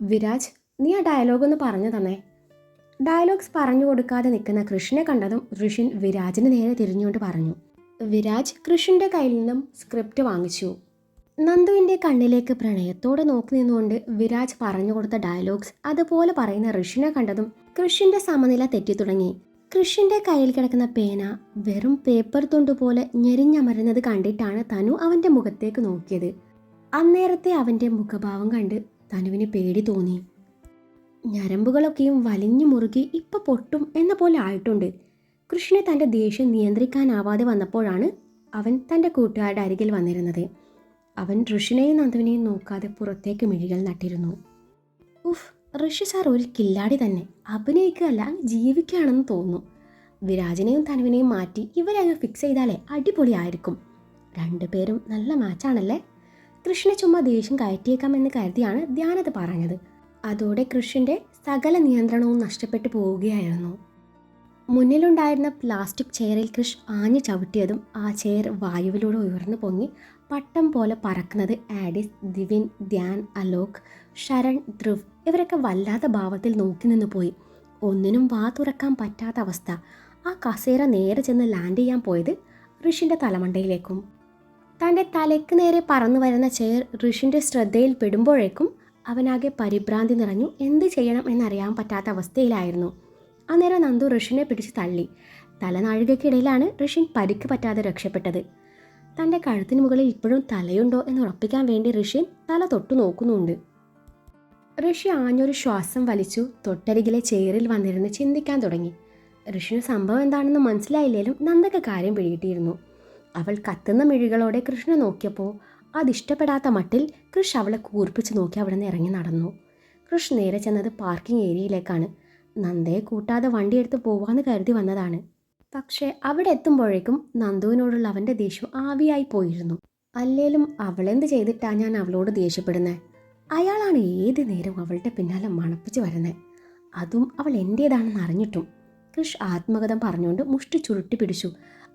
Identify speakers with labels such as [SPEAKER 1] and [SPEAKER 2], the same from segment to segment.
[SPEAKER 1] വിരാജ് നീ ആ ഡയലോഗ് ഒന്ന് പറഞ്ഞു തന്നേ. ഡയലോഗ്സ് പറഞ്ഞു കൊടുക്കാതെ നിൽക്കുന്ന കൃഷിനെ കണ്ടതും ഋഷിൻ വിരാജിന് നേരെ തിരിഞ്ഞുകൊണ്ട് പറഞ്ഞു. വിരാജ് കൃഷിന്റെ കയ്യിൽ നിന്നും സ്ക്രിപ്റ്റ് വാങ്ങിച്ചു. നന്ദുവിന്റെ കണ്ണിലേക്ക് പ്രണയത്തോടെ നോക്കി നിന്നുകൊണ്ട് വിരാജ് പറഞ്ഞു കൊടുത്ത ഡയലോഗ്സ് അതുപോലെ പറയുന്ന ഋഷിനെ കണ്ടതും കൃഷിന്റെ സമനില തെറ്റി തുടങ്ങി കൃഷിന്റെ കയ്യിൽ കിടക്കുന്ന പേന വെറും പേപ്പർ തുണ്ട് പോലെ ഞെരിഞ്ഞമരുന്നത് കണ്ടിട്ടാണ് തനു അവന്റെ മുഖത്തേക്ക് നോക്കിയത്. അന്നേരത്തെ അവന്റെ മുഖഭാവം കണ്ട് തനുവിന് പേടി തോന്നി. ഞരമ്പുകളൊക്കെയും വലിഞ്ഞു മുറുകി ഇപ്പൊ പൊട്ടും എന്ന പോലെ ആയിട്ടുണ്ട്. കൃഷ്ണനെ തന്റെ ദേഷ്യം നിയന്ത്രിക്കാനാവാതെ വന്നപ്പോഴാണ് അവൻ തന്റെ കൂട്ടുകാരുടെ അരികിൽ വന്നിരുന്നത്. അവൻ ഋഷിനെയും നന്ദുവിനെയും നോക്കാതെ പുറത്തേക്ക് മിഴികൾ നട്ടിരുന്നു. ഉഫ് ഋഷി സാർ ഒരു കില്ലാടി തന്നെ. അഭിനയിക്കുകയല്ല ജീവിക്കുകയാണെന്ന് തോന്നുന്നു. വിരാജിനെയും തനുവിനെയും മാറ്റി ഇവരെ അങ്ങ് ഫിക്സ് ചെയ്താലേ അടിപൊളിയായിരിക്കും. രണ്ടുപേരും നല്ല മാച്ചാണല്ലേ കൃഷ്ണ ചുമ്മാ ദേഷ്യം കയറ്റിയേക്കാമെന്ന് കരുതിയാണ് ധ്യാനത് പറഞ്ഞത്. അതോടെ കൃഷിന്റെ സകല നിയന്ത്രണവും നഷ്ടപ്പെട്ടു പോവുകയായിരുന്നു. മുന്നിലുണ്ടായിരുന്ന പ്ലാസ്റ്റിക് ചെയറിൽ കൃഷ് ആഞ്ഞു ചവിട്ടിയതും ആ ചെയർ വായുവിലൂടെ ഉയർന്നു പൊങ്ങി പട്ടം പോലെ പറക്കുന്നത് ആഡിസ് ദിവിൻ ധ്യാൻ അലോക് ശരൺ ധ്രുവ് ഇവരൊക്കെ വല്ലാത്ത ഭാവത്തിൽ നോക്കി നിന്ന് പോയി. ഒന്നിനും വാ തുറക്കാൻ പറ്റാത്ത അവസ്ഥ. ആ കസേര നേരെ ചെന്ന് ലാൻഡ് ചെയ്യാൻ പോയത് ഋഷിന്റെ തലമണ്ടയിലേക്കും. തന്റെ തലയ്ക്ക് നേരെ പറന്നു വരുന്ന ചെയർ ഋഷിന്റെ ശ്രദ്ധയിൽ പെടുമ്പോഴേക്കും അവനാകെ പരിഭ്രാന്തി നിറഞ്ഞു. എന്ത് ചെയ്യണം എന്നറിയാൻ പറ്റാത്ത അവസ്ഥയിലായിരുന്നു. അന്നേരം നന്ദു ഋഷിനെ പിടിച്ച് തള്ളി. തലനാഴികയ്ക്കിടയിലാണ് ഋഷിൻ പരിക്ക് പറ്റാതെ രക്ഷപ്പെട്ടത്. തന്റെ കഴുത്തിന് മുകളിൽ ഇപ്പോഴും തലയുണ്ടോ എന്ന് ഉറപ്പിക്കാൻ വേണ്ടി ഋഷിൻ തല തൊട്ടു നോക്കുന്നുണ്ട്. ഋഷി ആഞ്ഞൊരു ശ്വാസം വലിച്ചു തൊട്ടരികിലെ ചെയറിൽ വന്നിരുന്ന് ചിന്തിക്കാൻ തുടങ്ങി. ഋഷിന് സംഭവം എന്താണെന്ന് മനസ്സിലായില്ലെങ്കിലും നന്ദക്ക് കാര്യം പിടികിട്ടിയിരുന്നു. അവൾ കത്തുന്ന മിഴികളോടെ കൃഷ്ണ നോക്കിയപ്പോൾ അതിഷ്ടപ്പെടാത്ത മട്ടിൽ കൃഷ് അവളെ കൂർപ്പിച്ച് നോക്കി അവിടെ നിന്ന് ഇറങ്ങി നടന്നു. കൃഷ് നേരെ ചെന്നത് പാർക്കിംഗ് ഏരിയയിലേക്കാണ്. നന്ദയെ കൂട്ടാതെ വണ്ടിയെടുത്ത് പോവാന്ന് കരുതി വന്നതാണ്. പക്ഷേ അവിടെ എത്തുമ്പോഴേക്കും നന്ദുവിനോടുള്ള അവന്റെ ദേഷ്യം ആവിയായി പോയിരുന്നു. അല്ലേലും അവളെന്ത് ചെയ്തിട്ടാ ഞാൻ അവളോട് ദേഷ്യപ്പെടുന്നത് അയാളാണ് ഏത് നേരവും അവളുടെ പിന്നാലെ മണപ്പിച്ച് വരുന്നത് അതും അവൾ എന്റേതാണെന്ന് അറിഞ്ഞിട്ടും. കൃഷ് ആത്മകഥം പറഞ്ഞുകൊണ്ട് മുഷ്ടി ചുരുട്ടി പിടിച്ചു.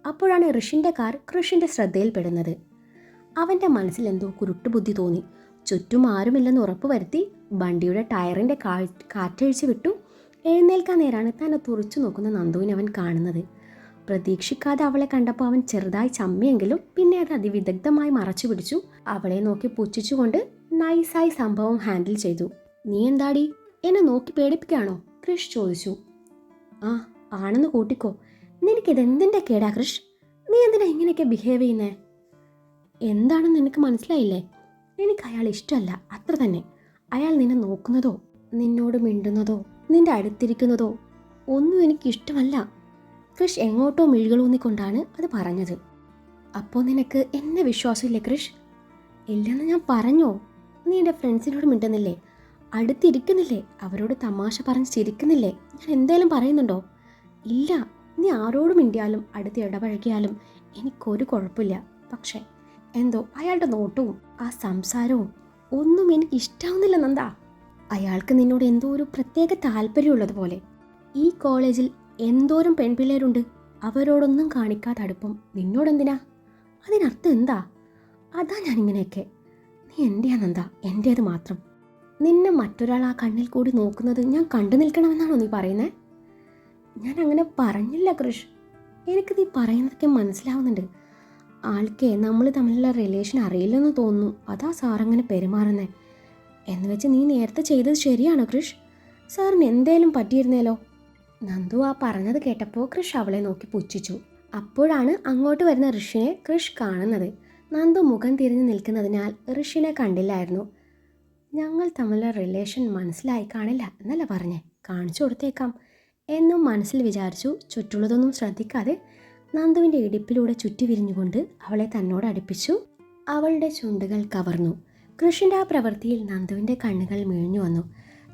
[SPEAKER 1] അപ്പോഴാണ് ഋഷിന്റെ കാർ കൃഷിന്റെ ശ്രദ്ധയിൽപ്പെടുന്നത്. അവന്റെ മനസ്സിൽ എന്തോ കുരുട്ടുബുദ്ധി തോന്നി. ചുറ്റും ആരുമില്ലെന്ന് ഉറപ്പ് വരുത്തി വണ്ടിയുടെ ടയറിന്റെ കാ കാറ്റഴിച്ച് വിട്ടു. എഴുന്നേൽക്കാൻ നേരാണ് തന്നെ തുറച്ചു നോക്കുന്ന നന്ദുവിനെ അവൻ കാണുന്നത്. പ്രതീക്ഷിക്കാതെ അവളെ കണ്ടപ്പോൾ അവൻ ചെറുതായി ചമ്മിയെങ്കിലും പിന്നെ അത് അതിവിദഗ്ധമായി മറച്ചു പിടിച്ചു. അവളെ നോക്കി പുച്ഛിച്ചുകൊണ്ട് നൈസായി സംഭവം ഹാൻഡിൽ ചെയ്തു. നീ എന്താടി? എന്നെ നോക്കി പേടിപ്പിക്കുകയാണോ? കൃഷ് ചോദിച്ചു. ആ ആണെന്ന് കൂട്ടിക്കോ. നിനക്കിതെന്തിന്റെ കേടാ കൃഷ്? നീ എന്തിനാ ഇങ്ങനെയൊക്കെ ബിഹേവ് ചെയ്യുന്നേ? എന്താണെന്ന് നിനക്ക് മനസ്സിലായില്ലേ? എനിക്ക് അയാൾ ഇഷ്ടമല്ല അത്ര തന്നെ. അയാൾ നിന്നെ നോക്കുന്നതോ നിന്നോട് മിണ്ടുന്നതോ നിന്റെ അടുത്തിരിക്കുന്നതോ ഒന്നും എനിക്ക് ഇഷ്ടമല്ല. കൃഷ് എങ്ങോട്ടോ മിഴികളൂന്നിക്കൊണ്ടാണ് അത് പറഞ്ഞത്. അപ്പോൾ നിനക്ക് എന്നെ വിശ്വാസമില്ലേ കൃഷ്? ഇല്ലെന്ന് ഞാൻ പറഞ്ഞോ? നീ എന്റെ ഫ്രണ്ട്സിനോട് മിണ്ടുന്നില്ലേ? അടുത്തിരിക്കുന്നില്ലേ? അവരോട് തമാശ പറഞ്ഞ് ചിരിക്കുന്നില്ലേ? ഞാൻ എന്തേലും പറയുന്നുണ്ടോ? ഇല്ല നീ ആരോടും മിണ്ടിയാലും അടുത്ത് ഇടപഴകിയാലും എനിക്കൊരു കുഴപ്പമില്ല. പക്ഷേ എന്തോ അയാളുടെ നോട്ടവും ആ സംസാരവും ഒന്നും എനിക്ക് ഇഷ്ടാവുന്നില്ല നന്ദാ. അയാൾക്ക് നിന്നോട് എന്തോ ഒരു പ്രത്യേക താല്പര്യമുള്ളതുപോലെ ഈ കോളേജിൽ എന്തോരം പെൺപിള്ളേരുണ്ട്. അവരോടൊന്നും കാണിക്കാത്ത അടുപ്പം നിന്നോടെന്തിനാ? അതിനർത്ഥം എന്താ? അതാ ഞാനിങ്ങനെയൊക്കെ. നീ എന്റെയാ നന്ദ? എന്റേത് മാത്രം. നിന്നെ മറ്റൊരാൾ ആ കണ്ണിൽ കൂടി നോക്കുന്നത് ഞാൻ കണ്ടു നിൽക്കണമെന്നാണോ നീ പറയുന്നത് ഞാൻ അങ്ങനെ പറഞ്ഞില്ല കൃഷ്. എനിക്ക് നീ പറയുന്നതൊക്കെ മനസ്സിലാവുന്നുണ്ട്. ആൾക്കേ നമ്മൾ തമ്മിലുള്ള റിലേഷൻ അറിയില്ലെന്ന് തോന്നുന്നു. അതാ സാർ അങ്ങനെ പെരുമാറുന്നേ. എന്ന് വെച്ച് നീ നേരത്തെ ചെയ്തത് ശരിയാണോ കൃഷ്? സാറിന് എന്തേലും പറ്റിയിരുന്നേലോ? നന്ദു ആ പറഞ്ഞത് കേട്ടപ്പോൾ കൃഷ് അവളെ നോക്കി പുച്ഛിച്ചു. അപ്പോഴാണ് അങ്ങോട്ട് വരുന്ന ഋഷിനെ കൃഷ് കാണുന്നത്. നന്ദു മുഖം തിരിഞ്ഞു നിൽക്കുന്നതിനാൽ ഋഷിനെ കണ്ടില്ലായിരുന്നു. ഞങ്ങൾ തമ്മിലുള്ള റിലേഷൻ മനസ്സിലായി കാണില്ല എന്നല്ല പറഞ്ഞേ. കാണിച്ചു കൊടുത്തേക്കാം. എന്നും മനസ്സിൽ വിചാരിച്ചു ചുറ്റുള്ളതൊന്നും ശ്രദ്ധിക്കാതെ നന്ദുവിന്റെ ഇടുപ്പിലൂടെ ചുറ്റി വിരിഞ്ഞുകൊണ്ട് അവളെ തന്നോട് അടുപ്പിച്ചു. അവളുടെ ചുണ്ടുകൾ കവർന്നു. കൃഷിന്റെ ആ പ്രവൃത്തിയിൽ നന്ദുവിന്റെ കണ്ണുകൾ മിഴിഞ്ഞു വന്നു.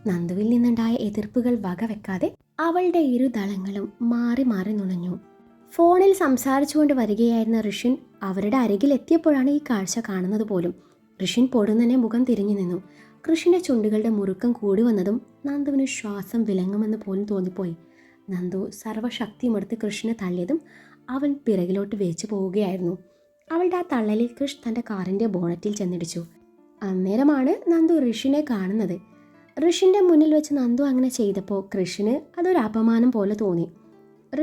[SPEAKER 1] നന്ദുവിൽ നിന്നുണ്ടായ എതിർപ്പുകൾ വകവെക്കാതെ അവളുടെ ഇരു ദളങ്ങളും മാറി മാറി നുണഞ്ഞു. ഫോണിൽ സംസാരിച്ചുകൊണ്ട് വരികയായിരുന്ന ഋഷിൻ അവരുടെ അരികിൽ എത്തിയപ്പോഴാണ് ഈ കാഴ്ച കാണുന്നത് പോലും. ഋഷിൻ പൊടുന്നനെ മുഖം തിരിഞ്ഞു നിന്നു. കൃഷിന്റെ ചുണ്ടുകളുടെ മുറുക്കം കൂടി വന്നതും നന്ദുവിന് ശ്വാസം വിലങ്ങുമെന്ന് പോലും തോന്നിപ്പോയി. നന്ദു സർവശക്തിയുമെടുത്ത് കൃഷിനെ തള്ളിയതും അവൻ പിറകിലോട്ട് വേച്ചു പോവുകയായിരുന്നു. അവളുടെ ആ തള്ളലിൽ കൃഷ് തന്റെ കാറിന്റെ ബോണറ്റിൽ ചെന്നിടിച്ചു. അന്നേരമാണ് നന്ദു ഋഷിനെ കാണുന്നത്. ഋഷിന്റെ മുന്നിൽ വെച്ച് നന്ദു അങ്ങനെ ചെയ്തപ്പോൾ കൃഷിന് അതൊരു അപമാനം പോലെ തോന്നി.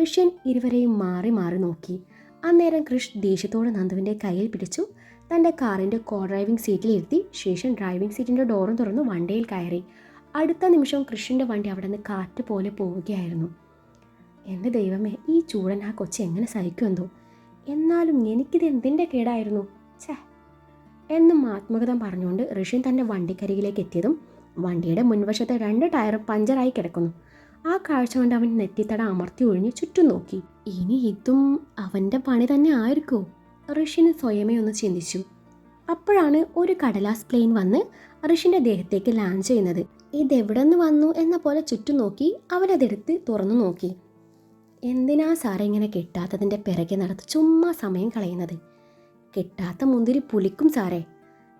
[SPEAKER 1] ഋഷ്യൻ ഇരുവരെയും മാറി മാറി നോക്കി. അന്നേരം കൃഷ് ദേഷ്യത്തോടെ നന്ദുവിന്റെ കയ്യിൽ പിടിച്ചു. തന്റെ കാറിന്റെ കോ ഡ്രൈവിംഗ് സീറ്റിലിരുത്തി ശേഷം ഡ്രൈവിംഗ് സീറ്റിന്റെ ഡോറും തുറന്ന് വണ്ടിയിൽ കയറി. അടുത്ത നിമിഷം കൃഷിന്റെ വണ്ടി അവിടെ നിന്ന് കാറ്റ് പോലെ പോവുകയായിരുന്നു. എന്റെ ദൈവമേ ഈ ചൂടൻ ആ കൊച്ചി എങ്ങനെ സഹിക്കുമെന്തോ എന്നാലും എനിക്കിത് എന്തിന്റെ കേടായിരുന്നു? ഛേ എന്നും ആത്മകഥം പറഞ്ഞുകൊണ്ട് ഋഷൻ തന്റെ വണ്ടിക്കരികിലേക്ക് എത്തിയതും വണ്ടിയുടെ മുൻവശത്തെ രണ്ട് ടയർ പഞ്ചറായി കിടക്കുന്നു. ആ കാഴ്ച കൊണ്ട് അവൻ നെറ്റിത്തട അമർത്തി ഒഴിഞ്ഞ് ചുറ്റും നോക്കി. ഇനി ഇതും അവന്റെ പണി തന്നെ ആയിരിക്കോ ഋഷിന് സ്വയമേ ഒന്ന് ചിന്തിച്ചു. അപ്പോഴാണ് ഒരു കടലാസ് പ്ലെയിൻ വന്ന് ഋഷിന്റെ ദേഹത്തേക്ക് ലാൻഡ് ചെയ്യുന്നത്. ഇതെവിടെ നിന്ന് വന്നു എന്ന പോലെ ചുറ്റും നോക്കി അവനതെടുത്ത് തുറന്നു നോക്കി. എന്തിനാ സാറേ ഇങ്ങനെ കിട്ടാത്തതിന്റെ പിറകെ നടത്ത് ചുമ്മാ സമയം കളയുന്നത്? കിട്ടാത്ത മുന്തിരി പുളിക്കും സാറേ.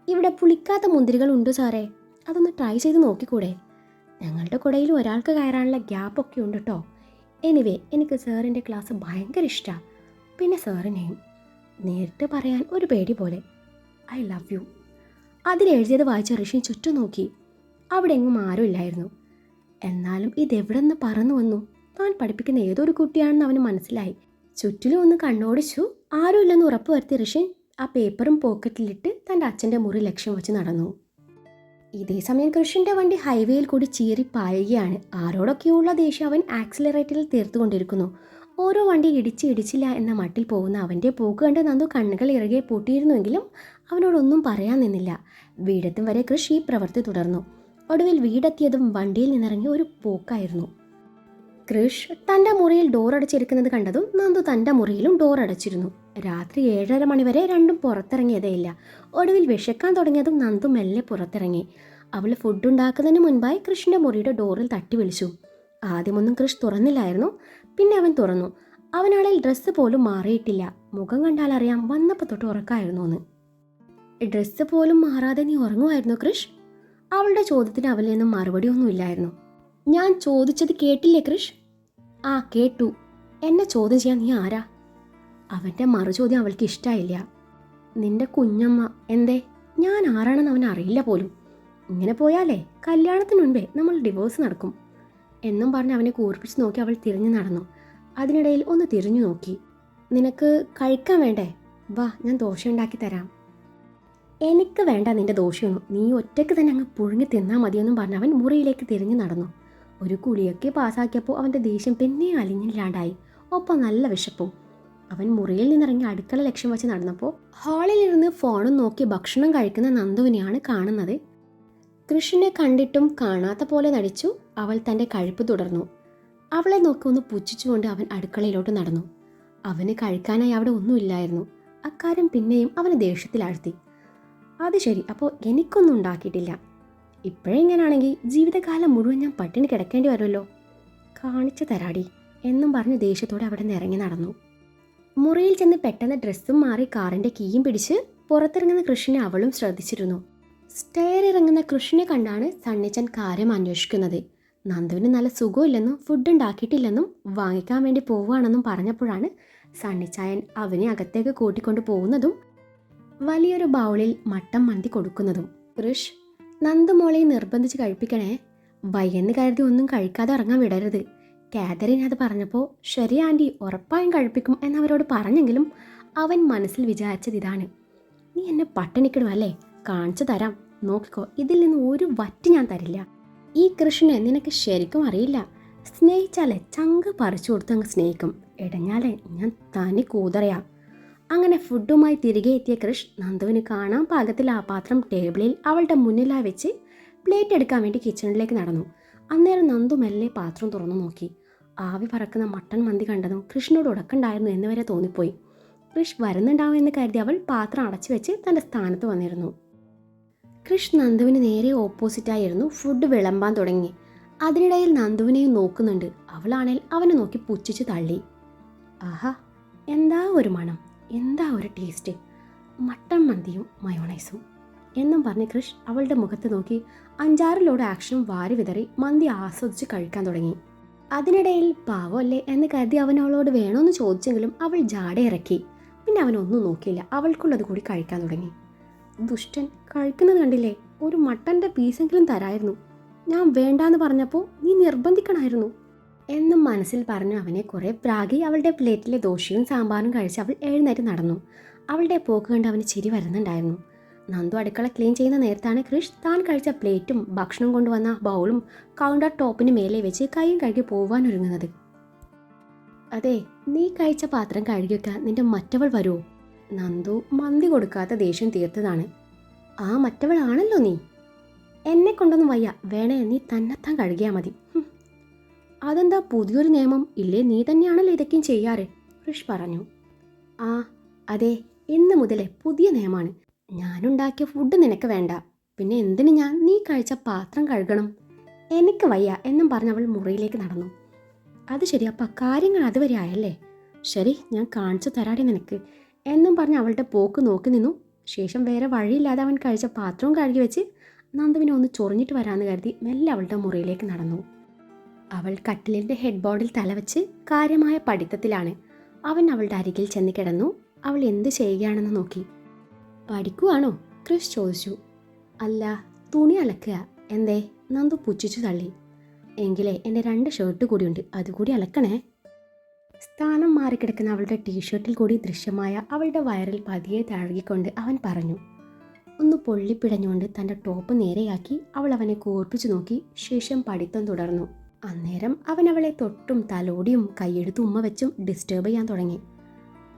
[SPEAKER 1] ഇവിടെ പുളിക്കാത്ത മുന്തിരികൾ ഉണ്ടോ സാറേ? അതൊന്ന് ട്രൈ ചെയ്ത് നോക്കിക്കൂടെ? ഞങ്ങളുടെ കുടയിൽ ഒരാൾക്ക് കയറാനുള്ള ഗ്യാപ്പൊക്കെ ഉണ്ട് കേട്ടോ എനിവേ എനിക്ക് സാറിന്റെ ക്ലാസ് ഭയങ്കര ഇഷ്ടമാണ് പിന്നെ സാറിനെയും നേരിട്ട് പറയാൻ ഒരു പേടി പോലെ. ഐ ലവ് യു അതിലെഴുതിയത് വായിച്ച ഋഷി ചുറ്റും നോക്കി. അവിടെ എങ്ങും ആരും ഇല്ലായിരുന്നു. എന്നാലും ഇതെവിടെ നിന്ന് പറന്നു വന്നു. താൻ പഠിപ്പിക്കുന്ന ഏതൊരു കുട്ടിയാണെന്ന് അവന് മനസ്സിലായി. ചുറ്റിലും ഒന്ന് കണ്ണോടിച്ചു. ആരുമില്ലെന്ന് ഉറപ്പ് വരുത്തിയ ഋഷി ആ പേപ്പറും പോക്കറ്റിലിട്ട് തന്റെ അച്ഛന്റെ മുറി ലക്ഷ്യം വെച്ച് നടന്നു. ഇതേ സമയം കൃഷിന്റെ വണ്ടി ഹൈവേയിൽ കൂടി ചീറി പായുകയാണ്. ആരോടൊക്കെയുള്ള ദേഷ്യം അവൻ ആക്സിലറേറ്ററിൽ തീർത്തുകൊണ്ടിരിക്കുന്നു. ഓരോ വണ്ടി ഇടിച്ച് ഇടിച്ചില്ല എന്ന മട്ടിൽ പോകുന്ന അവന്റെ പോക്ക് കണ്ട് നന്ദു കണ്ണുകൾ ഇറകെ പൂട്ടിയിരുന്നുവെങ്കിലും അവനോടൊന്നും പറയാൻ നിന്നില്ല. വീടത്തും വരെ കൃഷി പ്രവൃത്തി തുടർന്നു. ഒടുവിൽ വീടെത്തിയതും വണ്ടിയിൽ നിന്നിറങ്ങിയ ഒരു പോക്കായിരുന്നു. കൃഷ് തന്റെ മുറിയിൽ ഡോർ അടച്ചിരിക്കുന്നത് കണ്ടതും നന്ദു തന്റെ മുറിയിലും ഡോർ അടച്ചിരുന്നു. രാത്രി ഏഴര മണിവരെ രണ്ടും പുറത്തിറങ്ങിയതേയില്ല ഒടുവിൽ വിശക്കാൻ തുടങ്ങിയതും നന്ദു മെല്ലെ പുറത്തിറങ്ങി. അവൾ ഫുഡ് ഉണ്ടാക്കുന്നതിന് മുൻപായി കൃഷിന്റെ മുറിയുടെ ഡോറിൽ തട്ടി വിളിച്ചു. ആദ്യമൊന്നും കൃഷ് തുറന്നില്ലായിരുന്നു. പിന്നെ അവൻ തുറന്നു. അവനാളിൽ ഡ്രസ്സ് പോലും മാറിയിട്ടില്ല. മുഖം കണ്ടാൽ അറിയാം വന്നപ്പോൾ തൊട്ട് ഉറക്കായിരുന്നു എന്ന്. ഡ്രസ്സ് പോലും മാറാതെ നീ ഉറങ്ങുമായിരുന്നു കൃഷ്? അവളുടെ ചോദ്യത്തിന് അവളിൽ നിന്നും മറുപടി ഒന്നുമില്ലായിരുന്നു ഞാൻ ചോദിച്ചത് കേട്ടില്ലേ കൃഷ്? ആ കേട്ടു. എന്നെ ചോദ്യം ചെയ്യാൻ നീ ആരാ? അവന്റെ മറുചോദ്യം അവൾക്ക് ഇഷ്ടമായില്ല നിന്റെ കുഞ്ഞമ്മ എന്തേ? ഞാൻ ആരാണെന്ന് അവൻ അറിയില്ല പോലും. ഇങ്ങനെ പോയാലേ കല്യാണത്തിന് മുൻപേ നമ്മൾ ഡിവോഴ്സ് നടക്കും. എന്നും പറഞ്ഞ് അവനെ കൂർപ്പിച്ച് നോക്കി അവൾ തിരിഞ്ഞു നടന്നു. അതിനിടയിൽ ഒന്ന് തിരിഞ്ഞു നോക്കി. നിനക്ക് കഴിക്കാൻ വേണ്ടേ? വാ ഞാൻ ദോശ ഉണ്ടാക്കി തരാം. എനിക്ക് വേണ്ട നിന്റെ ദോശയൊന്നും. നീ ഒറ്റയ്ക്ക് തന്നെ അങ്ങ് പുഴുങ്ങി തിന്നാൽ മതിയെന്നും പറഞ്ഞ് അവൻ മുറിയിലേക്ക് തിരിഞ്ഞു നടന്നു. ഒരു കുളിയൊക്കെ പാസ്സാക്കിയപ്പോൾ അവന്റെ ദേഷ്യം പിന്നെ അലിഞ്ഞില്ലാണ്ടായി. ഒപ്പം നല്ല വിശപ്പും. അവൻ മുറിയിൽ നിന്നിറങ്ങി അടുക്കള ലക്ഷ്യം വെച്ച് നടന്നപ്പോൾ ഹാളിലിരുന്ന് ഫോണും നോക്കി ഭക്ഷണം കഴിക്കുന്ന നന്ദുവിനെയാണ് കാണുന്നത്. കൃഷ്ണനെ കണ്ടിട്ടും കാണാത്ത പോലെ നടിച്ചു. അവൾ തന്റെ കഴുപ്പ് തുടർന്നു. അവളെ നോക്കി ഒന്ന് പുച്ഛിച്ചുകൊണ്ട് അവൻ അടുക്കളയിലോട്ട് നടന്നു. അവന് കഴിക്കാനായി അവിടെ ഒന്നുമില്ലായിരുന്നു. അക്കാര്യം പിന്നെയും അവന് ദേഷ്യത്തിലാഴ്ത്തി. അത് ശരി അപ്പോൾ എനിക്കൊന്നും ഉണ്ടാക്കിയിട്ടില്ല. ഇപ്പോഴെങ്ങനാണെങ്കിൽ ജീവിതകാലം മുഴുവൻ ഞാൻ പട്ടിണി കിടക്കേണ്ടി വരുമല്ലോ. കാണിച്ചു തരാടി എന്നും പറഞ്ഞ് ദേഷ്യത്തോടെ അവിടെ നിന്ന് ഇറങ്ങി നടന്നു. മുറിയിൽ ചെന്ന് പെട്ടെന്ന് ഡ്രസ്സും മാറി കാറിന്റെ കീയും പിടിച്ച് പുറത്തിറങ്ങുന്ന കൃഷിനെ അവളും ശ്രദ്ധിച്ചിരുന്നു. സ്റ്റെയർ ഇറങ്ങുന്ന കൃഷ്ണനെ കണ്ടാണ് സണ്ണിച്ചൻ കാര്യം അന്വേഷിക്കുന്നത്. നന്ദുവിന് നല്ല സുഖമില്ലെന്നും ഫുഡ് ഉണ്ടാക്കിയിട്ടില്ലെന്നും വാങ്ങിക്കാൻ വേണ്ടി പോവുകയാണെന്നും പറഞ്ഞപ്പോഴാണ് സണ്ണിച്ചായൻ അവനെ അകത്തേക്ക് കൂട്ടിക്കൊണ്ട് പോകുന്നതും വലിയൊരു ബൗളിൽ മട്ടം മന്തി കൊടുക്കുന്നതും. കൃഷ് നന്ദുമോളെ നിർബന്ധിച്ച് കഴിപ്പിക്കണേ. വയ്യെന്ന് കരുതി ഒന്നും കഴിക്കാതെ ഇറങ്ങാൻ വിടരുത്. കാതറിൻ അത് പറഞ്ഞപ്പോൾ ശരി ആന്റി ഉറപ്പായും കഴിപ്പിക്കും എന്നവരോട് പറഞ്ഞെങ്കിലും അവൻ മനസ്സിൽ വിചാരിച്ചത് ഇതാണ്. നീ എന്നെ പട്ടിണിക്കിടും അല്ലേ? കാണിച്ചു തരാം. നോക്കിക്കോ ഇതിൽ നിന്ന് ഒരു വറ്റ് ഞാൻ തരില്ല. ഈ കൃഷ്ണനെ നിനക്ക് ശരിക്കും അറിയില്ല. സ്നേഹിച്ചാലേ ചങ്ക് പറിച്ചു കൊടുത്ത് അങ്ങ് സ്നേഹിക്കും. ഇടഞ്ഞാലേ ഞാൻ തനി കൂതറയാ. അങ്ങനെ ഫുഡുമായി തിരികെ എത്തിയ കൃഷ് നന്ദുവിന് കാണാൻ പാകത്തിൽ ആ പാത്രം ടേബിളിൽ അവളുടെ മുന്നിലായി വെച്ച് പ്ലേറ്റ് എടുക്കാൻ വേണ്ടി കിച്ചണിലേക്ക് നടന്നു. അന്നേരം നന്ദു മെല്ലെ പാത്രം തുറന്നു നോക്കി. ആവി പറക്കുന്ന മട്ടൺ മന്തി കണ്ടതും കൃഷ്ണനോട് ഉടക്കുണ്ടായിരുന്നു എന്ന് വരെ തോന്നിപ്പോയി. കൃഷ് വരുന്നുണ്ടാവും എന്ന് കരുതി അവൾ പാത്രം അടച്ചു വെച്ച് തന്റെ സ്ഥാനത്ത് വന്നിരുന്നു. കൃഷ് നന്ദുവിന് നേരെ ഓപ്പോസിറ്റായിരുന്നു ഫുഡ് വിളമ്പാൻ തുടങ്ങി. അതിനിടയിൽ നന്ദുവിനെയും നോക്കുന്നുണ്ട്. അവളാണേൽ അവനെ നോക്കി പുച്ഛിച്ച് തള്ളി. ആഹാ എന്താ ഒരു മണം? എന്താ ഒരു ടേസ്റ്റ്? മട്ടൺ മന്തിയും മയോണൈസും എന്നും പറഞ്ഞ് കൃഷ് അവളുടെ മുഖത്ത് നോക്കി അഞ്ചാറ് ലോഡ് ആക്ഷനും വാരി വിതറി മന്തി ആസ്വദിച്ച് കഴിക്കാൻ തുടങ്ങി. അതിനിടയിൽ പാവമല്ലേ എന്ന് കരുതി അവൻ അവളോട് വേണമെന്ന് ചോദിച്ചെങ്കിലും അവൾ ജാട ഇറക്കി പിന്നെ അവനൊന്നും നോക്കിയില്ല. അവൾക്കുള്ളത് കൂടി കഴിക്കാൻ തുടങ്ങി. ദുഷ്ടൻ കഴിക്കുന്നത് കണ്ടില്ലേ? ഒരു മട്ടന്റെ പീസെങ്കിലും തരായിരുന്നു. ഞാൻ വേണ്ടാന്ന് പറഞ്ഞപ്പോൾ നീ നിർബന്ധിക്കണമായിരുന്നു എന്ന് മനസ്സിൽ പറഞ്ഞു അവനെ കുറേ പ്രാഗി അവളുടെ പ്ലേറ്റിലെ ദോശയും സാമ്പാറും കഴിച്ച് അവൾ എഴുന്നേറ്റ് നടന്നു. അവളുടെ പോക്ക് കണ്ട് അവന് ചിരി വരുന്നുണ്ടായിരുന്നു. നന്ദു അടുക്കള ക്ലീൻ ചെയ്യുന്ന നേരത്താണ് ക്രിഷ് താൻ കഴിച്ച പ്ലേറ്റും ഭക്ഷണം കൊണ്ടുവന്ന ബൗളും കൗണ്ടർ ടോപ്പിന് മേലെ വെച്ച് കൈയും കഴുകി പോവാൻ ഒരുങ്ങുന്നത്. അതെ നീ കഴിച്ച പാത്രം കഴുകിയൊക്കെ നിന്റെ മറ്റവൾ വരുമോ നന്ദു മന്തി കൊടുക്കാത്ത ദേഷ്യം തീർത്തതാണ്. ആ മറ്റവളാണല്ലോ നീ? എന്നെ കൊണ്ടൊന്നും വയ്യ. വേണേ നീ തന്നെത്താൻ കഴുകിയാൽ മതി. അതെന്താ പുതിയൊരു നിയമം? ഇല്ലേ നീ തന്നെയാണല്ലോ ഇതൊക്കെയും ചെയ്യാറ്. ഋഷ് പറഞ്ഞു. ആ അതെ ഇന്ന് മുതലേ പുതിയ നിയമമാണ് ഞാനുണ്ടാക്കിയ ഫുഡ് നിനക്ക് വേണ്ട. പിന്നെ എന്തിനു ഞാൻ നീ കഴിച്ച പാത്രം കഴുകണം? എനിക്ക് വയ്യ എന്നും പറഞ്ഞ് അവൾ മുറിയിലേക്ക് നടന്നു. അത് ശരി അപ്പം കാര്യങ്ങൾ അതുവരെ ആയല്ലേ? ശരി ഞാൻ കാണിച്ചു തരാടി നിനക്ക്. എന്നും പറഞ്ഞ് അവളുടെ പോക്ക് നോക്കി നിന്നു. ശേഷം വേറെ വഴിയില്ലാതെ അവൻ കഴിച്ച പാത്രവും കഴുകി വെച്ച് നന്ദുവിനെ ഒന്ന് ചൊറിഞ്ഞിട്ട് വരാമെന്ന് കരുതി മെല്ലെ അവളുടെ മുറിയിലേക്ക് നടന്നു. അവൾ കട്ടിലിന്റെ ഹെഡ് ബോർഡിൽ തലവെച്ച് കാര്യമായ പഠിത്തത്തിലാണ്. അവൻ അവളുടെ അരികിൽ ചെന്ന് കിടന്നു. അവൾ എന്ത് ചെയ്യുകയാണെന്ന് നോക്കി. പഠിക്കുവാണോ? ക്രിസ് ചോദിച്ചു. അല്ല തുണി അലക്കുക. എന്തേ? നന്ദു പുച്ഛിച്ചു തള്ളി. എങ്കിലേ എന്റെ രണ്ട് ഷർട്ട് കൂടിയുണ്ട് അതുകൂടി അലക്കണേ. സ്ഥാനം മാറിക്കിടക്കുന്ന അവളുടെ ടീഷർട്ടിൽ കൂടി ദൃശ്യമായ അവളുടെ വയറിൽ പതിയെ തഴുകിക്കൊണ്ട് അവൻ പറഞ്ഞു ഒന്ന് പൊള്ളിപ്പിടഞ്ഞുകൊണ്ട് തന്റെ ടോപ്പ് നേരെയാക്കി അവൾ അവനെ കോർപ്പിച്ചു നോക്കി ശേഷം പഠിത്തം തുടർന്നു. അന്നേരം അവൻ അവളെ തൊട്ടും തലോടിയും കൈയെടുത്ത് ഉമ്മ വെച്ചും ഡിസ്റ്റേബ് ചെയ്യാൻ തുടങ്ങി.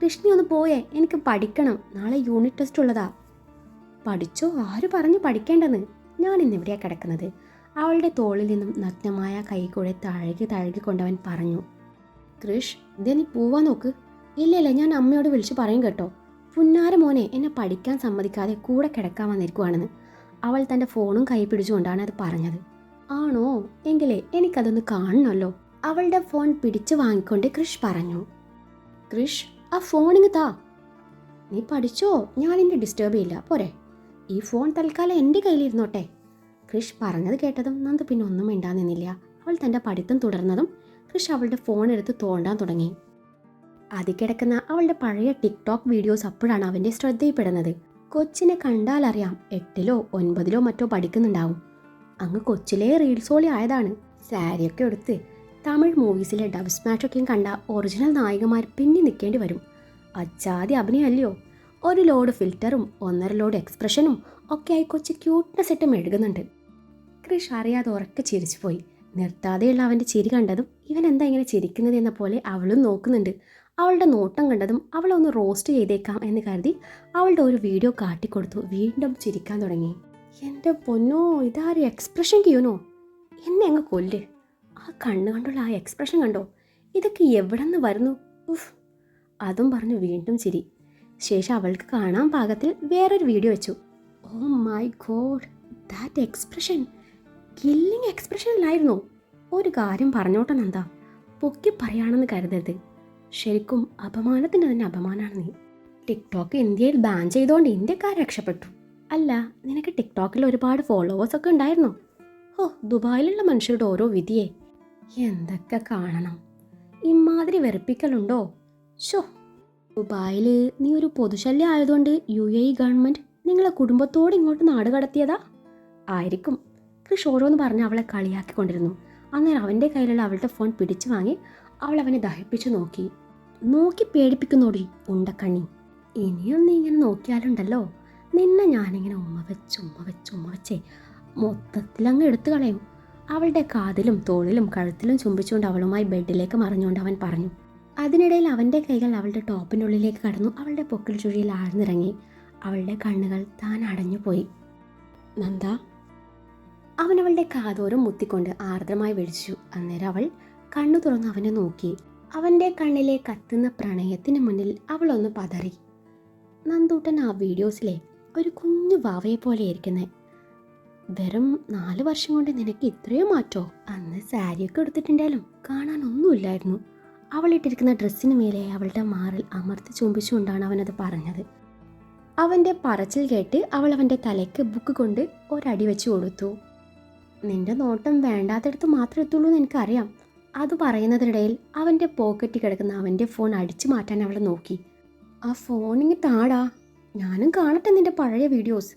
[SPEAKER 1] കൃഷ്ണി ഒന്ന് പോയേ എനിക്ക് പഠിക്കണം. നാളെ യൂണിറ്റ് ടെസ്റ്റ് ഉള്ളതാ. പഠിച്ചോ? ആര് പറഞ്ഞു പഠിക്കേണ്ടെന്ന്? ഞാൻ ഇന്നിവിടെയാണ് കിടക്കുന്നത്? അവളുടെ തോളിൽ നിന്നും നഗ്നമായ കൈകൂടെ തഴകി കൊണ്ടവൻ പറഞ്ഞു. കൃഷ് ഇതേ നീ പോവാൻ നോക്ക്. ഇല്ല ഇല്ല ഞാൻ അമ്മയോട് വിളിച്ച് പറയും കേട്ടോ. പുന്നാര മോനെ എന്നെ പഠിക്കാൻ സമ്മതിക്കാതെ കൂടെ കിടക്കാൻ വന്നിരിക്കുവാണെന്ന്. അവൾ തന്റെ ഫോണും കൈ പിടിച്ചുകൊണ്ടാണ് അത് പറഞ്ഞത്. ആണോ? എങ്കിലേ എനിക്കതൊന്ന് കാണണമല്ലോ. അവളുടെ ഫോൺ പിടിച്ചു വാങ്ങിക്കൊണ്ട് കൃഷ് പറഞ്ഞു. കൃഷ് ആ ഫോണിങ് താ. നീ പഠിച്ചോ? ഞാൻ നിന്നെ ഡിസ്റ്റേബ് ചെയ്യില്ല. പോരെ. ഈ ഫോൺ തൽക്കാലം എന്റെ കയ്യിലിരുന്നോട്ടെ. കൃഷ് പറഞ്ഞത് കേട്ടതും നന്ദു പിന്നെ ഒന്നും മിണ്ടാൻ നിന്നില്ല. അവൾ തന്റെ പഠിത്തം തുടർന്നതും കൃഷ് അവളുടെ ഫോൺ എടുത്ത് തോണ്ടാൻ തുടങ്ങി. അതിൽ കിടക്കുന്ന അവളുടെ പഴയ ടിക്ടോക്ക് വീഡിയോസ് അപ്പോഴാണ് അവന്റെ ശ്രദ്ധയിൽപ്പെടുന്നത്. കൊച്ചിനെ കണ്ടാലറിയാം എട്ടിലോ ഒൻപതിലോ മറ്റോ പഠിക്കുന്നുണ്ടാവും. അങ്ങ് കൊച്ചിലെ റീൽസോളി ആയതാണ്. സാരിയൊക്കെ എടുത്ത് തമിഴ് മൂവീസിലെ ഡബ് സ്മാഷൊക്കെയും കണ്ട ഒറിജിനൽ നായികമാർ പിന്നെ നിൽക്കേണ്ടി വരും. അച്ചാതി അഭിനയല്ലയോ ഒരു ലോഡ് ഫിൽറ്ററും ഒന്നര ലോഡ് എക്സ്പ്രഷനും ഒക്കെ ആയി കൊച്ചു ക്യൂട്ട്നെസ് ഇട്ട് മെഴുകുന്നുണ്ട്. കൃഷ് അറിയാതെ ഉറക്കെ ചിരിച്ചുപോയി. നിർത്താതെയുള്ള അവന്റെ ചിരി കണ്ടതും ഇവൻ എന്താ ഇങ്ങനെ ചിരിക്കുന്നത് എന്ന പോലെ അവളും നോക്കുന്നുണ്ട്. അവളുടെ നോട്ടം കണ്ടതും അവളെ ഒന്ന് റോസ്റ്റ് ചെയ്തേക്കാം എന്ന് കരുതി അവളുടെ ഒരു വീഡിയോ കാട്ടിക്കൊടുത്തു. വീണ്ടും ചിരിക്കാൻ തുടങ്ങി. എന്റെ പൊന്നോ ഇതാരും എക്സ്പ്രഷൻ ചെയ്യണോ എന്നെ അങ്ങ് കൊല്ല്. ആ കണ്ണ് കണ്ടുള്ള ആ എക്സ്പ്രഷൻ കണ്ടോ? ഇതൊക്കെ എവിടെ നിന്ന് വരുന്നു? ഉഫ്. അതും പറഞ്ഞു വീണ്ടും ചിരി. ശേഷം അവൾക്ക് കാണാൻ പാകത്തിൽ വേറൊരു വീഡിയോ വെച്ചു. ഓ my god that expression killing എക്സ്പ്രഷനിലായിരുന്നു. ഒരു കാര്യം പറഞ്ഞോട്ടെ നന്ദ. പൊക്കി പറയാണെന്ന് കരുതരുത്. ശരിക്കും അപമാനത്തിന് തന്നെ അപമാനമാണ് നീ. ടിക്ടോക്ക് ഇന്ത്യയിൽ ബാൻ ചെയ്തുകൊണ്ട് ഇന്ത്യക്കാർ രക്ഷപ്പെട്ടു. അല്ല നിനക്ക് ടിക്ടോക്കിൽ ഒരുപാട് ഫോളോവേഴ്സ് ഒക്കെ ഉണ്ടായിരുന്നോ? ഓ ദുബായിലുള്ള മനുഷ്യരുടെ ഓരോ വിധിയെ. എന്തൊക്കെ കാണണം. ഇമാതിരി വെറുപ്പിക്കലുണ്ടോ? ഷോ ദുബായിൽ നീ ഒരു പൊതുശല്യം ആയതുകൊണ്ട് യു എ ഇ ഗവൺമെന്റ് നിങ്ങളെ കുടുംബത്തോട് ഇങ്ങോട്ട് നാട് കടത്തിയതാ ആയിരിക്കും. കൃഷ് ഓരോന്ന് പറഞ്ഞ് അവളെ കളിയാക്കിക്കൊണ്ടിരുന്നു. അന്നേരം അവന്റെ കയ്യിലുള്ള അവളുടെ ഫോൺ പിടിച്ചു വാങ്ങി അവൾ അവനെ ദഹിപ്പിച്ചു നോക്കി. നോക്കി പേടിപ്പിക്കുന്നോടി ഉണ്ടക്കണ്ണി. ഇനിയും നീ ഇങ്ങനെ നോക്കിയാലുണ്ടല്ലോ. നിന്നെ ഞാനിങ്ങനെ ഉമ്മ വെച്ച് ഉമ്മ വെച്ച് ഉമ്മ വെച്ചേ മൊത്തത്തിലങ്ങ് എടുത്തു കളയും. അവളുടെ കാതിലും തോളിലും കഴുത്തിലും ചുംബിച്ചുകൊണ്ട് അവളുമായി ബെഡിലേക്ക് മറിഞ്ഞുകൊണ്ട് അവൻ പറഞ്ഞു. അതിനിടയിൽ അവന്റെ കൈകൾ അവളുടെ ടോപ്പിനുള്ളിലേക്ക് കടന്നു അവളുടെ പൊക്കിൽ ചുഴിയിൽ ആഴ്ന്നിറങ്ങി. അവളുടെ കണ്ണുകൾ താൻ അടഞ്ഞുപോയി. നന്ദ അവൻ അവളുടെ കാതോരം മുത്തിക്കൊണ്ട് ആർദ്രമായി വിളിച്ചു അന്നേരം അവൾ കണ്ണു തുറന്ന് അവനെ നോക്കി. അവന്റെ കണ്ണിലെ കത്തുന്ന പ്രണയത്തിന് മുന്നിൽ അവളൊന്ന് പതറി. നന്ദൂട്ടൻ ആ വീഡിയോസിലെ ഒരു കുഞ്ഞു വാവയെ പോലെ ഇരിക്കുന്നത് വെറും നാല് വർഷം കൊണ്ട് നിനക്ക് ഇത്രയും മാറ്റോ? അന്ന് സാരിയൊക്കെ എടുത്തിട്ടുണ്ടായാലും കാണാനൊന്നുമില്ലായിരുന്നു. അവളിട്ടിരിക്കുന്ന ഡ്രസ്സിന് മേലെ അവളുടെ മാറിൽ അമർത്തി ചുംബിച്ചുകൊണ്ടാണ് അവനത് പറഞ്ഞത്. അവന്റെ പറച്ചിൽ കേട്ട് അവൾ അവന്റെ തലയ്ക്ക് ബുക്ക് കൊണ്ട് ഒരടി വെച്ച് കൊടുത്തു. നിന്റെ നോട്ടം വേണ്ടാത്തടത്ത് മാത്രമേ എത്തുള്ളൂ എന്ന് എനിക്കറിയാം. അത് പറയുന്നതിനിടയിൽ അവന്റെ പോക്കറ്റിൽ കിടക്കുന്ന അവന്റെ ഫോൺ അടിച്ചു മാറ്റാൻ അവളെ നോക്കി. ആ ഫോണിങ് താടാ. ഞാനും കാണട്ടെ നിന്റെ പഴയ വീഡിയോസ്.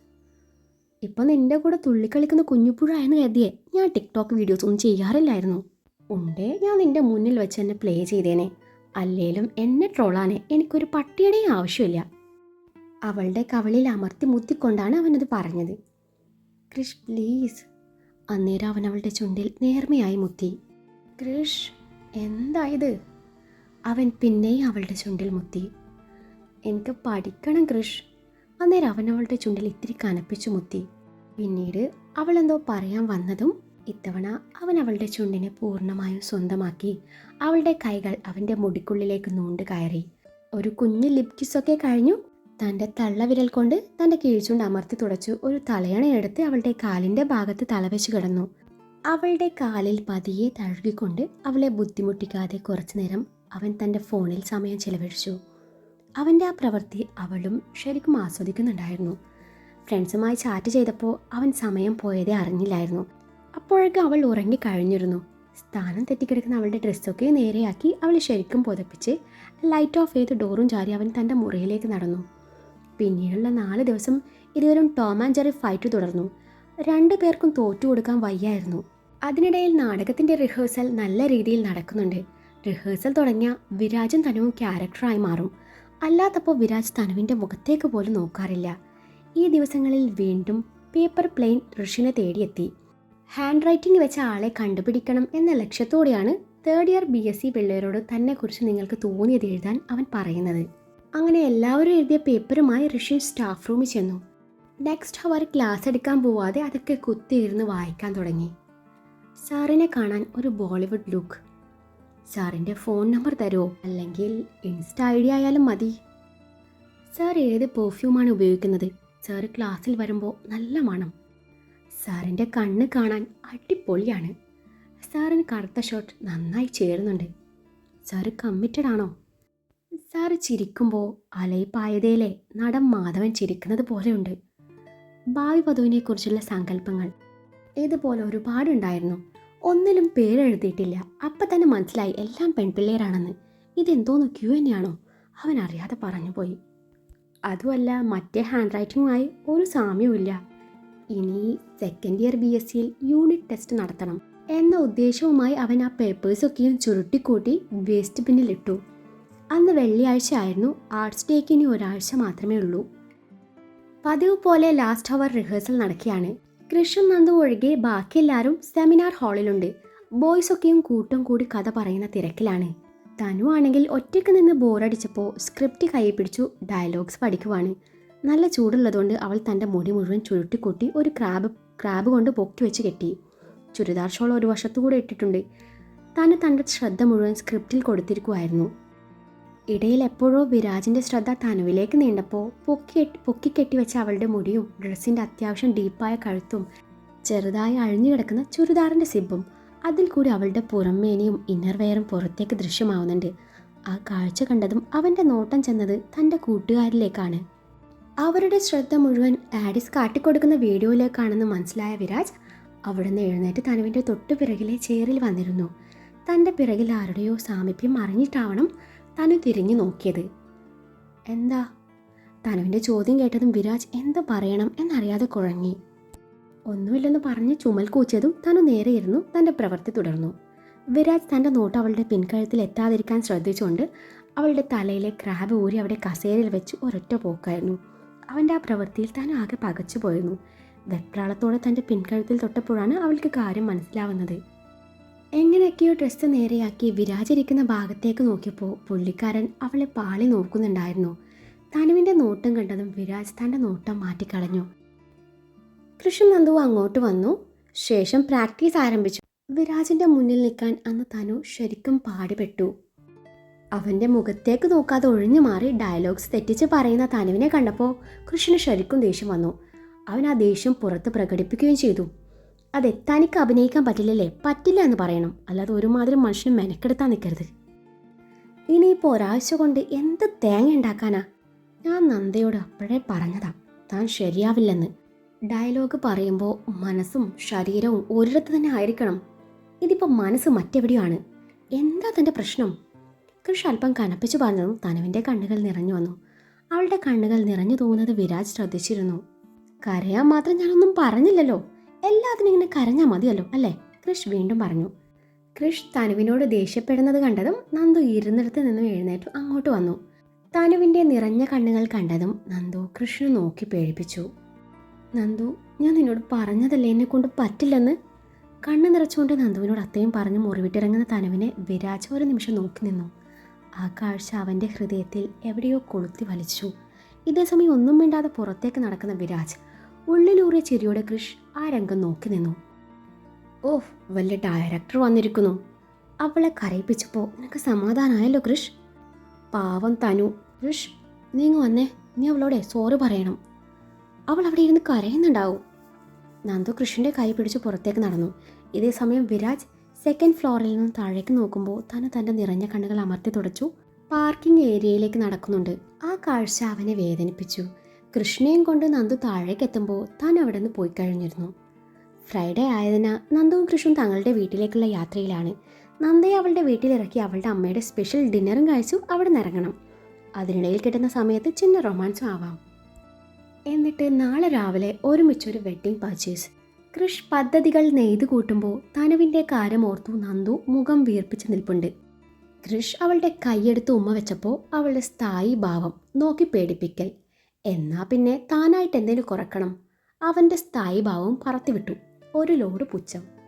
[SPEAKER 1] ഇപ്പം നിന്റെ കൂടെ തുള്ളിക്കളിക്കുന്ന കുഞ്ഞുപുഴായെന്ന് കരുതിയേ ഞാൻ ടിക്ടോക്ക് വീഡിയോസ് ഒന്നും ചെയ്യാറില്ലായിരുന്നു. ഉണ്ടേ ഞാൻ നിന്റെ മുന്നിൽ വെച്ച് തന്നെ പ്ലേ ചെയ്തേനെ. അല്ലേലും എന്നെ ട്രോളാനെ എനിക്കൊരു പട്ടിയുടെയും ആവശ്യമില്ല. അവളുടെ കവളിൽ അമർത്തി മുത്തിക്കൊണ്ടാണ് അവനത് പറഞ്ഞത്. ക്രിഷ് പ്ലീസ് അന്നേരം അവൻ അവളുടെ ചുണ്ടിൽ നേർമയായി മുത്തി. കൃഷ് എന്തായത്? അവൻ പിന്നെയും അവളുടെ ചുണ്ടിൽ മുത്തി. എനിക്ക് പഠിക്കണം കൃഷ് അന്നേരം അവൻ അവളുടെ ചുണ്ടിൽ ഇത്തിരി കനപ്പിച്ചു മുത്തി. പിന്നീട് അവളെന്തോ പറയാൻ വന്നതും ഇത്തവണ അവൻ അവളുടെ ചുണ്ടിനെ പൂർണമായും സ്വന്തമാക്കി. അവളുടെ കൈകൾ അവന്റെ മുടിക്കുള്ളിലേക്ക് നൂണ്ട് കയറി. ഒരു കുഞ്ഞ് ലിപ് കിസ്സൊക്കെ കഴിഞ്ഞു. തന്റെ തള്ളവിരൽ കൊണ്ട് തന്റെ കീഴ്ചുണ്ട് അമർത്തി തുടച്ചു. ഒരു തലയണയെടുത്ത് അവളുടെ കാലിന്റെ ഭാഗത്ത് തലവെച്ച് കിടന്നു. അവളുടെ കാലിൽ പതിയെ തഴുകിക്കൊണ്ട് അവളെ ബുദ്ധിമുട്ടിക്കാതെ കുറച്ചു നേരം അവൻ തന്റെ ഫോണിൽ സമയം ചെലവഴിച്ചു. അവന്റെ ആ പ്രവൃത്തി അവളും ശരിക്കും ആസ്വദിക്കുന്നുണ്ടായിരുന്നു. ഫ്രണ്ട്സുമായി ചാറ്റ് ചെയ്തപ്പോൾ അവൻ സമയം പോയതേ അറിഞ്ഞില്ലായിരുന്നു. അപ്പോഴേക്കും അവൾ ഉറങ്ങിക്കഴിഞ്ഞിരുന്നു സ്ഥാനം തെറ്റിക്കിടക്കുന്ന അവളുടെ ഡ്രസ്സൊക്കെ നേരെയാക്കി അവളെ ശരിക്കും പുതപ്പിച്ച് ലൈറ്റ് ഓഫ് ചെയ്ത് ഡോറും ചാരി അവൻ തന്റെ മുറിയിലേക്ക് നടന്നു. പിന്നീടുള്ള നാല് ദിവസം ഇരുവരും ടോം ആൻഡ് ജെറി ഫൈറ്റ് തുടർന്നു. രണ്ടു പേർക്കും തോറ്റു കൊടുക്കാൻ വയ്യായിരുന്നു. അതിനിടയിൽ നാടകത്തിന്റെ റിഹേഴ്സൽ നല്ല രീതിയിൽ നടക്കുന്നുണ്ട്. റിഹേഴ്സൽ തുടങ്ങിയ വിരാജും തനുവും ക്യാരക്ടറായി മാറും. അല്ലാത്തപ്പോൾ വിരാജ് തനുവിന്റെ മുഖത്തേക്ക് പോലും നോക്കാറില്ല. ഈ ദിവസങ്ങളിൽ വീണ്ടും പേപ്പർ പ്ലെയിൻ ഋഷിനെ തേടിയെത്തി. ഹാൻഡ് റൈറ്റിംഗ് വെച്ച ആളെ കണ്ടുപിടിക്കണം എന്ന ലക്ഷ്യത്തോടെയാണ് third year B S C പിള്ളേരോട് തന്നെക്കുറിച്ച് നിങ്ങൾക്ക് തോന്നിയത് എഴുതാൻ അവൻ പറയുന്നത്. അങ്ങനെ എല്ലാവരും എഴുതിയ പേപ്പറുമായി ഋഷി സ്റ്റാഫ് റൂമിൽ ചെന്നു. നെക്സ്റ്റ് അവർ ക്ലാസ് എടുക്കാൻ പോവാതെ അതൊക്കെ കുത്തിയിരുന്ന് വായിക്കാൻ തുടങ്ങി. സാറിനെ കാണാൻ ഒരു ബോളിവുഡ് ലുക്ക് സാറിന്റെ ഫോൺ നമ്പർ തരുമോ അല്ലെങ്കിൽ ഇൻസ്റ്റ ഐ ഡി ആയാലും മതി. സാർ ഏത് പെർഫ്യൂമാണ് ഉപയോഗിക്കുന്നത്? സാർ ക്ലാസ്സിൽ വരുമ്പോൾ നല്ല മണം. സാറിന്റെ കണ്ണ് കാണാൻ അടിപൊളിയാണ്. സാറിന് കറുത്ത ഷർട്ട് നന്നായി ചേരുന്നുണ്ട്. സാറ് കമ്മിറ്റഡ് ആണോ? സാറ് ചിരിക്കുമ്പോൾ അലയിപ്പായതയിലെ നടൻ മാധവൻ ചിരിക്കുന്നത് പോലെയുണ്ട്. ഭാവി വധുവിനെക്കുറിച്ചുള്ള സങ്കല്പങ്ങൾ ഇതുപോലെ ഒരുപാടുണ്ടായിരുന്നു. ഒന്നിലും പേരെഴുതിയിട്ടില്ല. അപ്പം തന്നെ മനസ്സിലായി എല്ലാം പെൺപിള്ളേരാണെന്ന്. ഇതെന്തോന്ന് ക്യൂ തന്നെയാണോ? അവൻ അറിയാതെ പറഞ്ഞു പോയി അതുമല്ല മറ്റേ ഹാൻഡ് റൈറ്റിംഗുമായി ഒരു സാമ്യവുമില്ല ഇനി സെക്കൻഡ് ഇയർ ബി എസ് സിയിൽ യൂണിറ്റ് ടെസ്റ്റ് നടത്തണം. എന്ന ഉദ്ദേശവുമായി അവൻ ആ പേപ്പേഴ്സൊക്കെയും ചുരുട്ടിക്കൂട്ടി വേസ്റ്റ് ബിന്നിലിട്ടു അന്ന് വെള്ളിയാഴ്ച ആയിരുന്നു ആർട്സ് ഡേക്ക് ഇനി ഒരാഴ്ച മാത്രമേ ഉള്ളൂ. പതിവ് പോലെ ലാസ്റ്റ് അവർ റിഹേഴ്സൽ നടക്കുകയാണ്. കൃഷ്ണൻ നന്ദു ഒഴികെ ബാക്കി എല്ലാവരും സെമിനാർ ഹാളിലുണ്ട് ബോയ്സൊക്കെയും കൂട്ടം കൂടി കഥ പറയുന്ന തിരക്കിലാണ്. തനു ആണെങ്കിൽ ഒറ്റയ്ക്ക് നിന്ന് ബോറടിച്ചപ്പോൾ സ്ക്രിപ്റ്റ് കൈ പിടിച്ചു ഡയലോഗ്സ് പഠിക്കുവാണ്. നല്ല ചൂടുള്ളതുകൊണ്ട് അവൾ തന്റെ മുടി മുഴുവൻ ചുരുട്ടിക്കൂട്ടി ഒരു ക്രാബ് ക്രാബ് കൊണ്ട് പൊക്കി വെച്ച് കെട്ടി. ചുരിദാർ ഷോൾ ഒരു വശത്തുകൂടെ ഇട്ടിട്ടുണ്ട്. തന്നെ തന്റെ ശ്രദ്ധ മുഴുവൻ സ്ക്രിപ്റ്റിൽ കൊടുത്തിരിക്കുമായിരുന്നു ഇടയിൽ എപ്പോഴോ വിരാജിന്റെ ശ്രദ്ധ തനുവിലേക്ക് നീണ്ടപ്പോൾ പൊക്കി പൊക്കിക്കെട്ടി വെച്ച അവളുടെ മുടിയും ഡ്രസ്സിന്റെ അത്യാവശ്യം ഡീപ്പായ കഴുത്തും ചെറുതായി അഴിഞ്ഞു കിടക്കുന്ന ചുരിദാറിന്റെ സിബും അതിൽ കൂടി അവളുടെ പുറമേനിയും ഇന്നർവെയറും പുറത്തേക്ക് ദൃശ്യമാവുന്നുണ്ട്. ആ കാഴ്ച കണ്ടതും അവന്റെ നോട്ടം ചെന്നത് തന്റെ കൂട്ടുകാരിലേക്കാണ്. അവരുടെ ശ്രദ്ധ മുഴുവൻ ആഡിസ് കാട്ടിക്കൊടുക്കുന്ന വീഡിയോയിലേക്കാണെന്ന് മനസ്സിലായ വിരാജ് അവിടുന്ന് എഴുന്നേറ്റ് തനുവിന്റെ തൊട്ടു പിറകിലെ ചേറിൽ വന്നിരുന്നു. തന്റെ പിറകിൽ ആരുടെയോ സാമീപ്യം അറിഞ്ഞിട്ടാവണം തനു തിരിഞ്ഞു നോക്കിയത്. എന്താ? തനുവിന്റെ ചോദ്യം കേട്ടതും വിരാജ് എന്ത് പറയണം എന്നറിയാതെ കുഴങ്ങി. ഒന്നുമില്ലെന്ന് പറഞ്ഞ് ചുമൽ കൂച്ചതും തനു നേരെ ഇരുന്നു തന്റെ പ്രവൃത്തി തുടർന്നു. വിരാജ് തന്റെ നോട്ട് അവളുടെ പിൻകഴുത്തിൽ എത്താതിരിക്കാൻ ശ്രദ്ധിച്ചുകൊണ്ട് അവളുടെ തലയിലെ ക്രാബ് ഊരി അവിടെ കസേരയിൽ വെച്ച് ഒരൊറ്റ പോക്കായിരുന്നു. അവന്റെ ആ പ്രവൃത്തിയിൽ താൻ ആകെ പകച്ചു പോയിരുന്നു വെപ്രാളത്തോടെ തന്റെ പിൻകഴുത്തിൽ തൊട്ടപ്പോഴാണ് അവൾക്ക് കാര്യം മനസ്സിലാവുന്നത്. എങ്ങനെയൊക്കെയോ ഡ്രസ്സ് നേരെയാക്കി വിരാജിരിക്കുന്ന ഭാഗത്തേക്ക് നോക്കിയപ്പോൾ പുള്ളിക്കാരൻ അവളെ പാളി നോക്കുന്നുണ്ടായിരുന്നു. തനുവിന്റെ നോട്ടം കണ്ടതും വിരാജ് തന്റെ നോട്ടം മാറ്റിക്കളഞ്ഞു. കൃഷ്ണൻ നന്ദു അങ്ങോട്ട് വന്നു. ശേഷം പ്രാക്ടീസ് ആരംഭിച്ചു. വിരാജിന്റെ മുന്നിൽ നിൽക്കാൻ അന്ന് തനു ശരിക്കും പാടുപെട്ടു. അവന്റെ മുഖത്തേക്ക് നോക്കാതെ ഒഴിഞ്ഞു മാറി ഡയലോഗ്സ് തെറ്റിച്ച് പറയുന്ന തനുവിനെ കണ്ടപ്പോൾ കൃഷ്ണന് ശരിക്കും ദേഷ്യം വന്നു. അവൻ ആ ദേഷ്യം പുറത്ത് പ്രകടിപ്പിക്കുകയും ചെയ്തു. അത് തനിക്ക് അഭിനയിക്കാൻ പറ്റില്ലല്ലേ? പറ്റില്ല എന്ന് പറയണം. അല്ലാതെ ഒരുമാതിരി മനുഷ്യൻ മെനക്കെടുത്താൻ നിൽക്കരുത് ഇനിയിപ്പോൾ ഒരാഴ്ച കൊണ്ട് എന്ത് തേങ്ങ ഉണ്ടാക്കാനാ? ഞാൻ നന്ദയോട് അപ്പോഴേ പറഞ്ഞതാ. താൻ ശരിയാവില്ലെന്ന്. ഡയലോഗ് പറയുമ്പോൾ മനസ്സും ശരീരവും ഒരിടത്ത് തന്നെ ആയിരിക്കണം. ഇതിപ്പോൾ മനസ്സ് മറ്റെവിടെയാണ് എന്താ തന്റെ പ്രശ്നം? കൃഷി അല്പം കനപ്പിച്ചു പറഞ്ഞതും തനുവിന്റെ കണ്ണുകൾ നിറഞ്ഞു വന്നു. അവളുടെ കണ്ണുകൾ നിറഞ്ഞു തോന്നുന്നത് വിരാജ് ശ്രദ്ധിച്ചിരുന്നു. കരയാൻ മാത്രം ഞാനൊന്നും പറഞ്ഞില്ലല്ലോ. എല്ലാത്തിനും ഇങ്ങനെ കരഞ്ഞാൽ മതിയല്ലോ അല്ലേ? കൃഷ് വീണ്ടും പറഞ്ഞു. കൃഷ് തനുവിനോട് ദേഷ്യപ്പെടുന്നത് കണ്ടതും നന്ദു ഇരുന്നിടത്ത് നിന്നും എഴുന്നേറ്റ് അങ്ങോട്ട് വന്നു. തനുവിന്റെ നിറഞ്ഞ കണ്ണുകൾ കണ്ടതും നന്ദു കൃഷ്ണു നോക്കി പേടിപ്പിച്ചു. നന്ദു ഞാൻ നിന്നോട് പറഞ്ഞതല്ലേ എന്നെ കൊണ്ട് പറ്റില്ലെന്ന്? കണ്ണ് നിറച്ചുകൊണ്ട് നന്ദുവിനോട് അത്രയും പറഞ്ഞ് മുറിവിട്ടിറങ്ങുന്ന തനുവിനെ വിരാജ ഒരു നിമിഷം നോക്കി നിന്നു. ആ കാഴ്ച അവന്റെ ഹൃദയത്തിൽ എവിടെയോ കൊളുത്തി വലിച്ചു. ഇതേസമയം ഒന്നും മിണ്ടാതെ പുറത്തേക്ക് നടക്കുന്ന വിരാജ് ഉള്ളിലൂറിയ ചിരിയോടെ കൃഷ് ആ രംഗം നോക്കി നിന്നു. ഓഹ് വലിയ ഡയറക്ടർ വന്നിരിക്കുന്നു. അവളെ കരയിപ്പിച്ചപ്പോൾ നിനക്ക് സമാധാനമായല്ലോ കൃഷ്? പാവം തനു. കൃഷ് നീ ഇങ്ങ് വന്നേ. നീ അവളോടെ സോറി പറയണം. അവൾ അവിടെ ഇരുന്ന് കരയുന്നുണ്ടാവും. നന്ദു കൃഷിന്റെ കൈ പിടിച്ച് പുറത്തേക്ക് നടന്നു. ഇതേ സമയം വിരാജ് സെക്കൻഡ് ഫ്ലോറിൽ നിന്ന് താഴേക്ക് നോക്കുമ്പോൾ തന്നെ തന്റെ നിറഞ്ഞ കണ്ണുകൾ അമർത്തി തുടച്ചു. പാർക്കിംഗ് ഏരിയയിലേക്ക് നടക്കുന്നുണ്ട്. ആ കാഴ്ച അവനെ വേദനിപ്പിച്ചു. കൃഷ്ണയും കൊണ്ട് നന്ദു താഴേക്ക് എത്തുമ്പോൾ താൻ അവിടെ നിന്ന് പോയി കഴിഞ്ഞിരുന്നു ഫ്രൈഡേ ആയതിനാൽ നന്ദുവും കൃഷ്ണും തങ്ങളുടെ വീട്ടിലേക്കുള്ള യാത്രയിലാണ്. നന്ദയെ അവളുടെ വീട്ടിലിറക്കി അവളുടെ അമ്മയുടെ സ്പെഷ്യൽ ഡിന്നറും കഴിച്ചു അവിടെ നിന്ന് ഇറങ്ങണം. അതിനിടയിൽ കിട്ടുന്ന സമയത്ത് ചിന്ന റൊമാൻസും ആവാം. എന്നിട്ട് നാളെ രാവിലെ ഒരുമിച്ചൊരു വെഡ്ഡിംഗ് പർച്ചേസ് കൃഷ് പദ്ധതികൾ നെയ്തു കൂട്ടുമ്പോൾ തനുവിന്റെ കാര്യം ഓർത്തു നന്ദു മുഖം വീർപ്പിച്ച് നിൽപ്പുണ്ട്. കൃഷ് അവളുടെ കൈയെടുത്ത് ഉമ്മ വെച്ചപ്പോൾ അവളുടെ സ്ഥായി ഭാവം നോക്കി പേടിപ്പിക്കൽ. എന്നാ പിന്നെ താനായിട്ട് എന്തെങ്കിലും കുറക്കണം. അവന്റെ സ്ഥായിഭാവം പറത്തിവിട്ടു. ഒരു ലോഡ് പുച്ഛം.